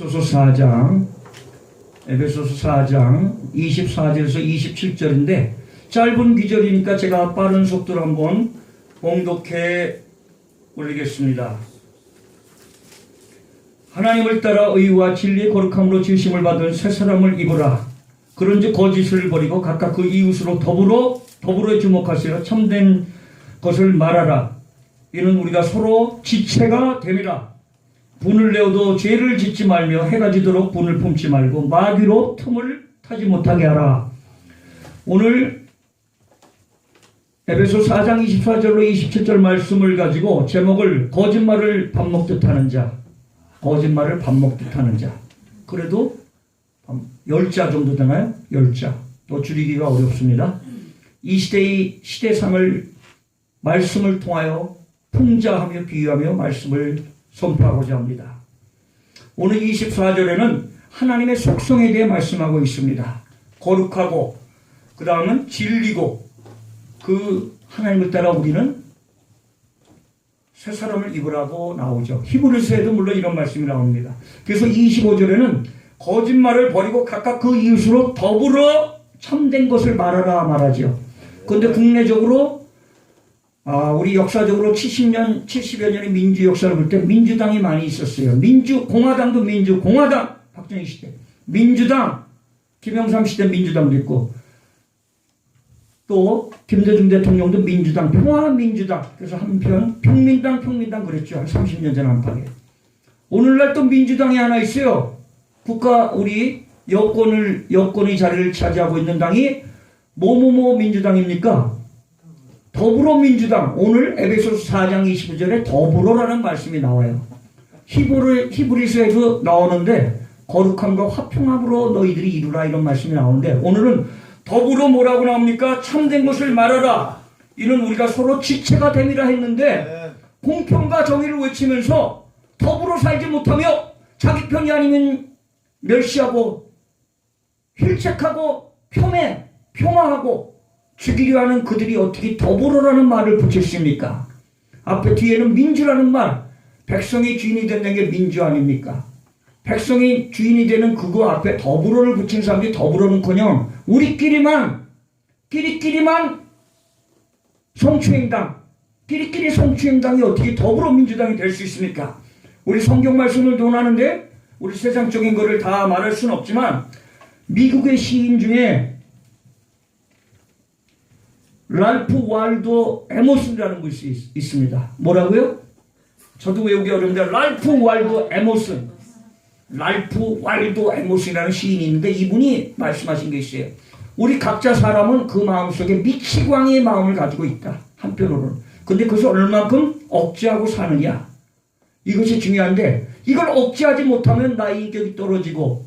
에베소서 4장 에베소서 4장 24절에서 27절인데 짧은 귀절이니까 제가 빠른 속도로 한번 봉독해 올리겠습니다. 하나님을 따라 의와 진리의 거룩함으로 지으심을 받은 새 사람을 입으라. 그런즉 거짓을 버리고 각각 그 이웃으로 더불어 더불어 주목하시라 참된 것을 말하라. 이는 우리가 서로 지체가 됨이라. 분을 내어도 죄를 짓지 말며 해가 지도록 분을 품지 말고 마귀로 틈을 타지 못하게 하라. 오늘 에베소 4장 24절로 27절 말씀을 가지고 제목을 거짓말을 밥 먹듯 하는 자, 거짓말을 밥 먹듯 하는 자. 그래도 열자 정도 되나요? 열자. 또 줄이기가 어렵습니다. 이 시대의 시대상을 말씀을 통하여 풍자하며 비유하며 말씀을 선포하고자 합니다. 오늘 24절에는 하나님의 속성에 대해 말씀하고 있습니다. 거룩하고 그 다음은 진리고 그 하나님을 따라 우리는 새 사람을 입으라고 나오죠. 히브리서에도 물론 이런 말씀이 나옵니다. 그래서 25절에는 거짓말을 버리고 각각 그 이웃으로 더불어 참된 것을 말하라 말하죠. 그런데 국내적으로 아, 우리 역사적으로 70년, 70여 년의 민주 역사를 볼 때 민주당이 많이 있었어요. 민주, 공화당도 민주, 공화당, 박정희 시대. 민주당, 김영삼 시대 민주당도 있고, 또 김대중 대통령도 민주당, 평화민주당. 그래서 한편 평민당, 평민당 그랬죠. 한 30년 전 안팎에. 오늘날 또 민주당이 하나 있어요. 국가, 우리 여권을, 여권의 자리를 차지하고 있는 당이 뭐뭐뭐 민주당입니까? 더불어민주당 오늘 에베소서 4장 25절에 더불어라는 말씀이 나와요. 히브리, 히브리서에도 나오는데 거룩함과 화평함으로 너희들이 이루라 이런 말씀이 나오는데 오늘은 더불어 뭐라고 나옵니까? 참된 것을 말하라. 이는 우리가 서로 지체가 됨이라 했는데 공평과 정의를 외치면서 더불어 살지 못하며 자기 편이 아니면 멸시하고 힐책하고 폄훼, 폄하하고 죽이려 하는 그들이 어떻게 더불어라는 말을 붙였습니까? 앞에 뒤에는 민주라는 말, 백성이 주인이 된다는 게 민주 아닙니까? 백성이 주인이 되는 그거 앞에 더불어를 붙인 사람들이 더불어는커녕 우리끼리만 끼리끼리만 성추행당, 끼리끼리 성추행당이 어떻게 더불어민주당이 될 수 있습니까? 우리 성경 말씀을 논하는데 우리 세상적인 거를 다 말할 수는 없지만 미국의 시인 중에 랄프 waldo 에머슨이라는 것이 있, 있습니다. 뭐라고요? 저도 외우기 어려운데 랄프 waldo 에머슨, 랄프 waldo 에머슨이라는 시인이 있는데 이분이 말씀하신 게 있어요. 우리 각자 사람은 그 마음속에 미치광이의 마음을 가지고 있다. 한편으로는. 근데 그것을 얼만큼 억제하고 사느냐. 이것이 중요한데 이걸 억제하지 못하면 나의 인격이 떨어지고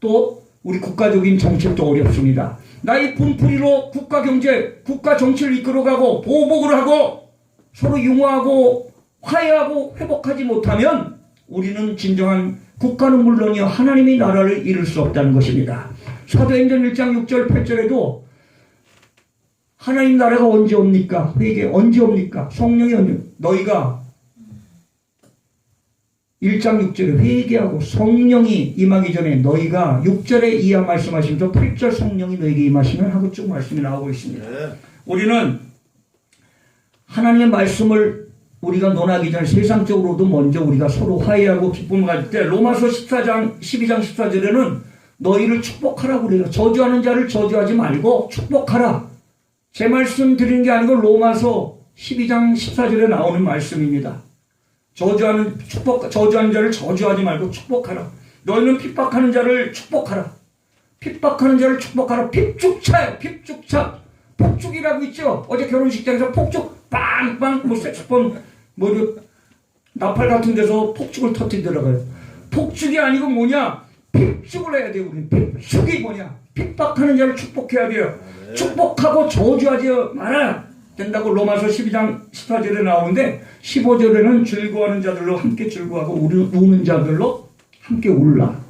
또 우리 국가적인 정책도 어렵습니다. 나의 분풀이로 국가 경제, 국가 정치를 이끌어가고 보복을 하고 서로 융화하고 화해하고 회복하지 못하면 우리는 진정한 국가는 물론이요 하나님의 나라를 이룰 수 없다는 것입니다. 사도행전 1장 6절 8절에도 하나님 나라가 언제 옵니까? 회개 언제 옵니까? 성령이 언제 너희가 1장 6절에 회개하고 성령이 임하기 전에 너희가 6절에 이하 말씀하시면서 8절 성령이 너희에게 임하시면 하고 쭉 말씀이 나오고 있습니다. 우리는 하나님의 말씀을 우리가 논하기 전에 세상적으로도 먼저 우리가 서로 화해하고 기쁨을 가질 때 로마서 14장 12장 14절에는 너희를 축복하라고 그래요. 저주하는 자를 저주하지 말고 축복하라. 제 말씀 드리는 게 아니고 로마서 12장 14절에 나오는 말씀입니다. 저주하는 축복 저주하는 자를 저주하지 말고 축복하라. 너희는 핍박하는 자를 축복하라. 핍박하는 자를 축복하라. 핍죽차요. 핍죽차. 폭죽이라고 있죠. 어제 결혼식장에서 폭죽 빵빵 뭐 색소폰 뭐 나팔 같은 데서 폭죽을 터뜨리더라고요. 폭죽이 아니고 뭐냐? 핍죽을 해야 돼요. 우리 핍죽이 뭐냐? 핍박하는 자를 축복해야 돼요. 축복하고 저주하지 말아야 된다고 로마서 12장 14절에 나오는데 15절에는 즐거워하는 자들로 함께 즐거워하고 우는 자들로 함께 울라.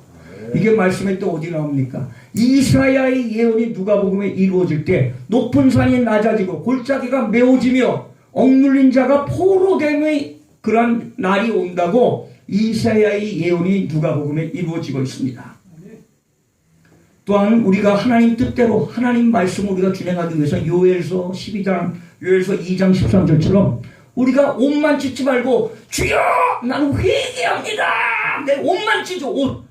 이게 말씀에 또 어디 나옵니까? 이사야의 예언이 누가복음에 이루어질 때 높은 산이 낮아지고 골짜기가 메워지며 억눌린 자가 포로됨의 그런 날이 온다고 이사야의 예언이 누가복음에 이루어지고 있습니다. 또한 우리가 하나님 뜻대로 하나님 말씀을 우리가 준행하기 위해서 요엘서 12장, 요엘서 2장 13절처럼 우리가 옷만 찢지 말고 주여 나는 회개합니다. 내 옷만 찢어 옷.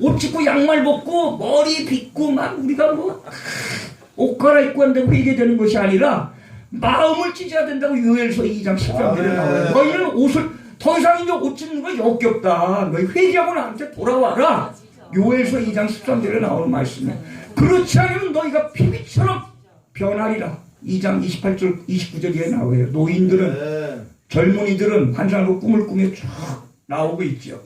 옷 찢고 양말 벗고 머리 빗고 막 우리가 뭐 옷 갈아입고 하는데 회개되는 것이 아니라 마음을 찢어야 된다고 요엘서 2장 13절에 나와요. 너희는 옷을 더 이상 이제 옷 찢는 거 역겹다. 너희 회개하고 나한테 돌아와라. 요엘서 2장 13절에 나오는 말씀이에요. 그렇지 않으면 너희가 피비처럼 변하리라. 2장 28절 29절에 나와요. 노인들은 네. 젊은이들은 환상으로 꿈을 꾸며 쭉 나오고 있죠.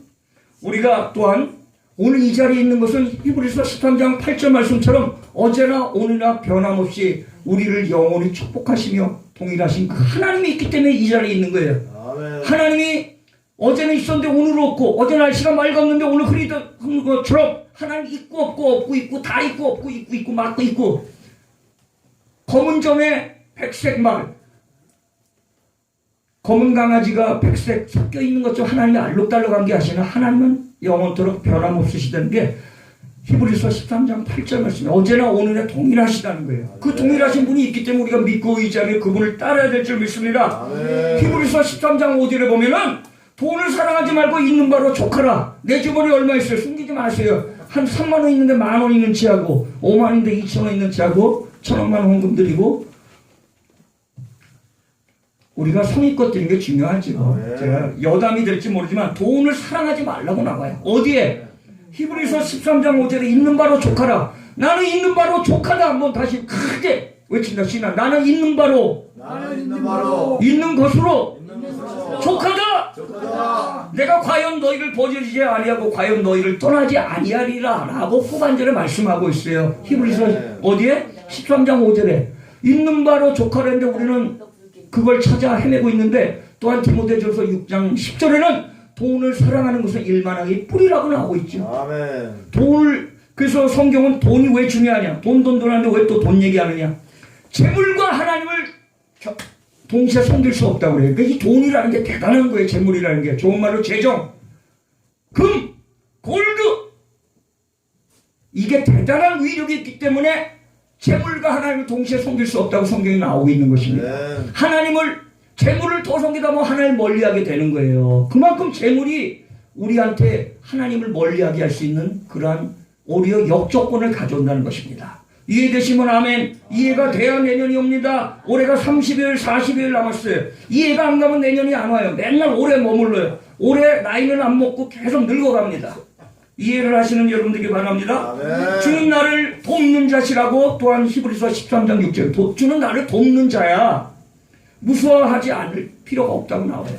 우리가 또한 오늘 이 자리에 있는 것은 히브리서 13장 8절 말씀처럼 어제나 오늘나 변함없이 우리를 영원히 축복하시며 동일하신 그 하나님이 있기 때문에 이 자리에 있는 거예요. 아멘. 하나님이 어제는 있었는데 오늘 없고 어제 날씨가 맑았는데 오늘 흐리던 것처럼 하나님 있고 없고 없고 있고 다 있고 없고 있고 있고 막고 있고 검은 점에 백색 말 검은 강아지가 백색 섞여 있는 것처럼 하나님이 알록달록한 게 아시나 하나님은 영원토록 변함없으시다는 게 히브리서 13장 8절 말씀이 어제나 오늘에 동일하시다는 거예요. 그 동일하신 분이 있기 때문에 우리가 믿고 의지하며 그분을 따라야 될 줄 믿습니다. 히브리서 13장 5절에 보면은 돈을 사랑하지 말고 있는 바로 족하라. 내 주머니 얼마 있어요? 숨기지 마세요. 한 3만 원 있는데 만 원 있는 치하고 5만 원인데 2천 원 있는 치하고 천 원만 헌금 드리고 우리가 성의껏 드리는 게 중요하죠. 네. 제가 여담이 될지 모르지만 돈을 사랑하지 말라고 나와요. 어디에? 히브리서 13장 5절에 있는 바로 족하라. 나는 있는 바로 족하다. 한번 다시 크게 외친다. 신나. 나는 있는 바로 나는 있는 바로 있는 것으로 있는 것으로 족하다. 족하다. 내가 과연 너희를 버리지 아니하고 과연 너희를 떠나지 아니하리라 라고 후반절에 말씀하고 있어요. 히브리서 네. 어디에? 13장 5절에 있는 바로 족하라는데 우리는 그걸 찾아 헤매고 있는데 또한 디모데전서 6장 10절에는 돈을 사랑하는 것은 일만하기 뿌리라고 나오고 있죠. 아멘. 돈을 그래서 성경은 돈이 왜 중요하냐? 돈 돈 돈 하는데 왜 또 돈 얘기하느냐? 재물과 하나님을 겨- 동시에 섬길 수 없다고 그래요. 그러니까 이 돈이라는 게 대단한 거예요. 재물이라는 게 좋은 말로 재정, 금, 골드 이게 대단한 위력이 있기 때문에 재물과 하나님을 동시에 섬길 수 없다고 성경이 나오고 있는 것입니다. 네. 하나님을 재물을 더 섬기다 보면 하나님을 멀리하게 되는 거예요. 그만큼 재물이 우리한테 하나님을 멀리하게 할 수 있는 그러한 오히려 역조건을 가져온다는 것입니다. 이해되시면 아멘. 이해가 돼야 내년이 옵니다. 올해가 30일, 40일 남았어요. 이해가 안 가면 내년이 안 와요. 맨날 올해 머물러요. 올해 나이는 안 먹고 계속 늙어갑니다. 이해를 하시는 여러분들에게 바랍니다. 아멘. 주는 나를 돕는 자시라고 또한 히브리서 13장 6절. 도- 주는 나를 돕는 자야. 무서워하지 않을 필요가 없다고 나와요.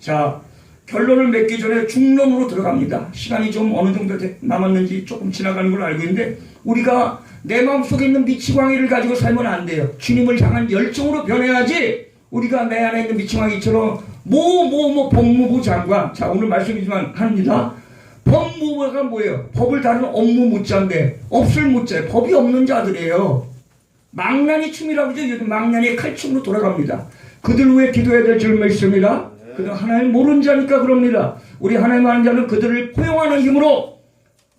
자 결론을 맺기 전에 중론으로 들어갑니다. 시간이 좀 어느 정도 돼- 남았는지 조금 지나가는 걸로 알고 있는데 우리가 내 마음속에 있는 미치광이를 가지고 살면 안 돼요. 주님을 향한 열정으로 변해야지 우리가 내 안에 있는 미치광이처럼 뭐뭐뭐 법무부 장관. 자 오늘 말씀이지만 합니다 법무부가 뭐예요? 법을 다루는 업무 무자인데 없을 무자 법이 없는 자들이에요. 망나니 춤이라고 하죠. 요즘 망나니 칼춤으로 돌아갑니다. 그들 위해 기도해야 될줄 믿습니다. 그들 하나님 모르는 자니까 그럽니다. 우리 하나님 아는 자는 그들을 포용하는 힘으로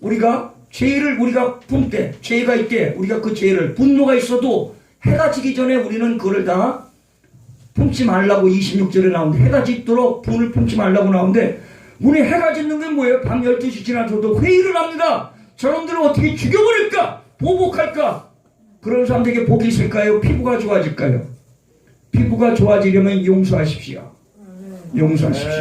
우리가 죄를 우리가 품때 죄가 있대 우리가 그 죄를 분노가 있어도 해가 지기 전에 우리는 그를 다 품지 말라고 26절에 나오는데 해가 짓도록 분을 품지 말라고 나오는데 우리 해가 짓는 게 뭐예요? 밤 12시 지나서도 회의를 합니다. 저놈들을 어떻게 죽여버릴까? 보복할까? 그런 사람들에게 복이 있을까요? 피부가 좋아질까요? 피부가 좋아지려면 용서하십시오. 용서하십시오.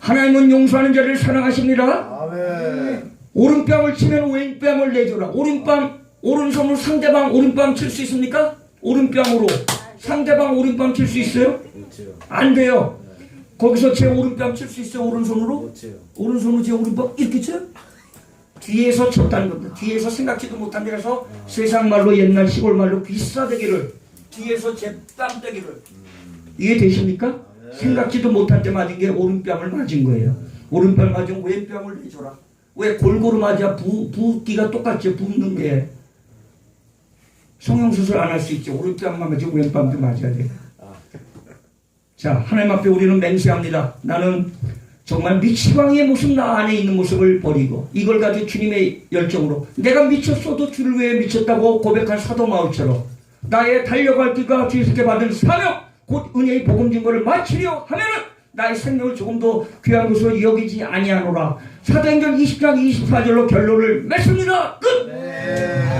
하나님은 용서하는 자를 사랑하십니다. 아멘. 오른뺨을 치면 왼뺨을 내줘라. 오른뺨, 오른손으로 상대방 오른뺨 칠 수 있습니까? 오른뺨으로. 상대방 오른뺨 칠 수 있어요? 그렇죠. 안 돼요. 거기서 제 오른뺨 칠 수 있어요? 오른손으로? 오른손으로 제 오른뺨 이렇게 쳐요? 뒤에서 쳤다는 겁니다. 뒤에서 생각지도 못한 데라서 세상 말로 옛날 시골 말로 비싸대기를 뒤에서 제 뺨대기를 이해되십니까? 생각지도 못한 때 맞은 게 오른뺨을 맞은 거예요. 오른뺨 맞으면 왼뺨을 내줘라. 왜 골고루 맞아 부, 붓기가 똑같죠. 붓는 게 성형수술 안 할 수 있죠. 오른뺨만 맞으면 왼뺨도 맞아야 돼요. 자, 하나님 앞에 우리는 맹세합니다. 나는 정말 미치광이의 모습 나 안에 있는 모습을 버리고 이걸 가지고 주님의 열정으로 내가 미쳤어도 주를 위해 미쳤다고 고백한 사도 마을처럼 나의 달려갈 길과 주님께 받은 사명 곧 은혜의 복음 증거를 마치려 하면은 나의 생명을 조금 더 귀한 것으로 여기지 아니하노라 사도행전 20장 24절로 결론을 맺습니다 끝 네.